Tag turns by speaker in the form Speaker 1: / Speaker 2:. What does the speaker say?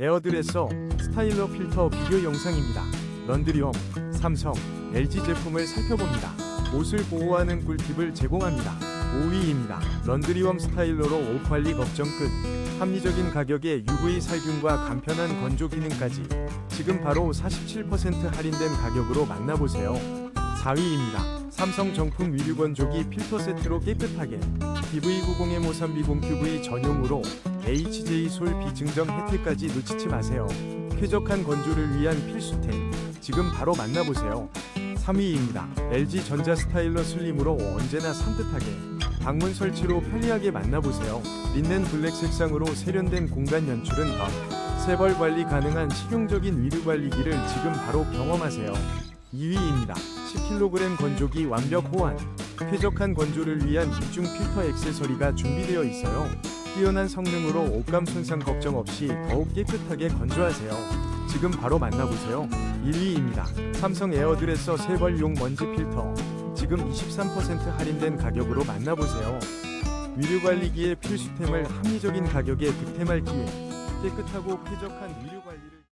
Speaker 1: 에어드레서 스타일러 필터 비교 영상입니다. 런드리엄, 삼성, LG 제품을 살펴봅니다. 옷을 보호하는 꿀팁을 제공합니다. 5위입니다. 런드리엄 스타일러로 옷 관리 걱정 끝. 합리적인 가격에 UV 살균과 간편한 건조 기능까지 지금 바로 47% 할인된 가격으로 만나보세요. 4위입니다. 삼성 정품 위류 건조기 필터 세트로 깨끗하게 DV90의 모삼비 곰큐브이 전용으로 HJ 솔 비증정 혜택까지 놓치지 마세요. 쾌적한 건조를 위한 필수템 지금 바로 만나보세요. 3위입니다. LG 전자 스타일러 슬림으로 언제나 산뜻하게 방문 설치로 편리하게 만나보세요. 린넨 블랙 색상으로 세련된 공간 연출은 더 세벌 관리 가능한 실용적인 위류 관리기를 지금 바로 경험하세요. 2위입니다. 10kg 건조기 완벽 호환. 쾌적한 건조를 위한 이중 필터 액세서리가 준비되어 있어요. 뛰어난 성능으로 옷감 손상 걱정 없이 더욱 깨끗하게 건조하세요. 지금 바로 만나보세요. 1위입니다. 삼성 에어드레서 세벌용 먼지 필터. 지금 23% 할인된 가격으로 만나보세요. 위류 관리기의 필수템을 합리적인 가격에 득템할 기회. 깨끗하고 쾌적한 위류 관리를